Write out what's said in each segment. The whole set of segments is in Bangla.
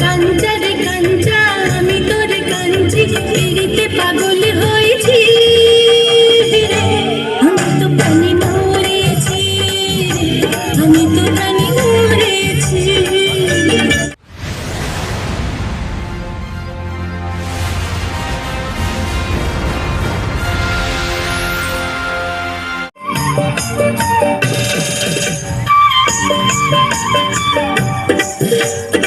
কাঞ্চা রে কাঞ্চা আমি তোরে কাঞ্চি। পাগল হয়েছি Thank you.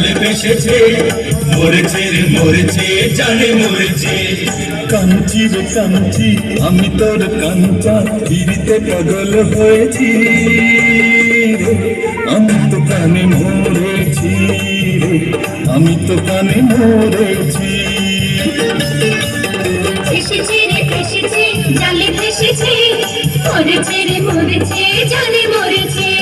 ভেসেছে মরেছে রে মরেছে জানে মরেছে কাঞ্চি রে কাঞ্চি আমি তোর কাঞ্চা ফিরিতে পাগল হয়েছি। আমি তো প্রাণে মরেছি রে। আমি তো প্রাণে মরেছি এসেছে রে এসেছে জালে ভেসেছে মরেছে রে মরেছে জানে মরেছে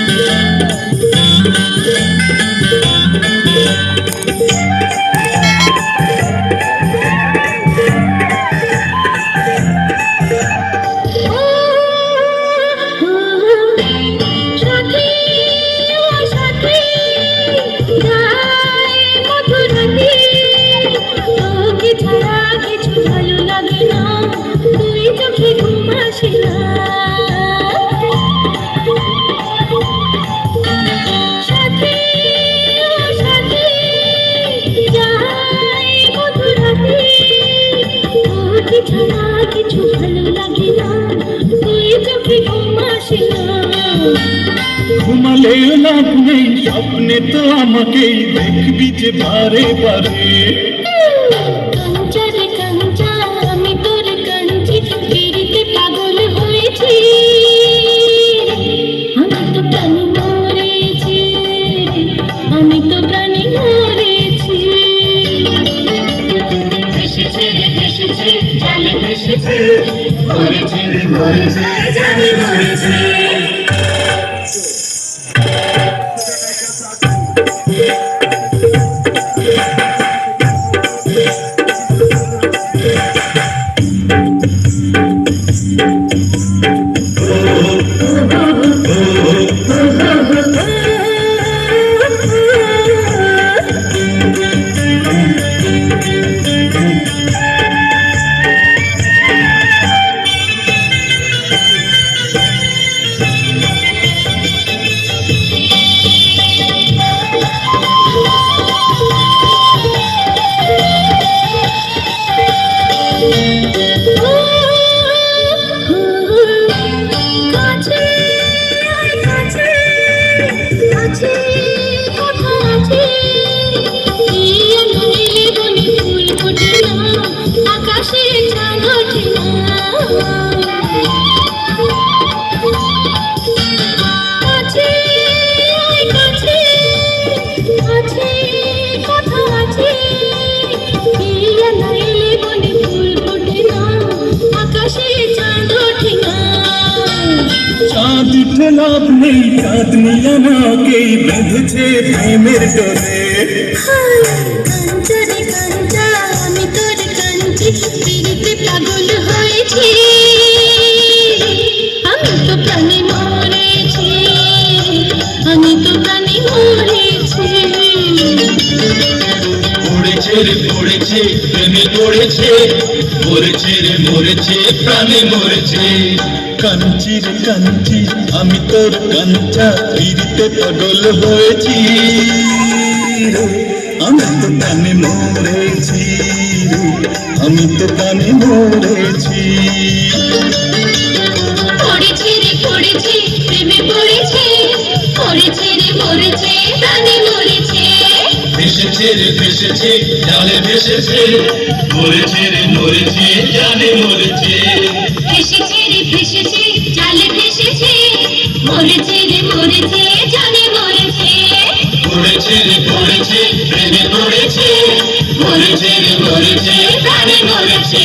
তুই চোখে ঘুম আসে না ঘুমালে লাভ নেই, স্বপ্নে তো আমাকেই দেখবি যে বারে বারে। জালে ভেসেছে মরেছে রে মরেছে জানে মরেছে কাছে আকাশে চাঁদ ওঠে না। লাভ নেই, চাঁদনি আমাকেই বেঁধেছে প্রেমের ডোরে আমি তো প্রাণী মরেছি, আমি তো প্রাণী মরেছি পড়েছে রে পড়েছে প্রেমে পড়েছে। মরেছে রে মরেছে প্রাণে মরেছে। কাঞ্চি রে কাঞ্চি, আমি তোর কাঞ্চা ফিরিতে পাগল হয়েছি। আমি তো কানে মরেছি আমি তো কানে মরেছি। পড়েছে রে, পড়েছে, প্রেমে পড়েছে। পড়েছে রে মরেছে প্রাণে মরেছে। ভেসেছে রে ভেসেছে জালে ভেসেছে মরেছে রে মরেছে জানে মরেছে। ভেসেছে রে ভেসেছে জালে ভেসেছে। মরেছে রে মরেছে জানে মরেছে। পড়েছে রে পড়েছে প্রেমে পড়েছে। মরেছে রে মরেছে প্রাণে মরেছে।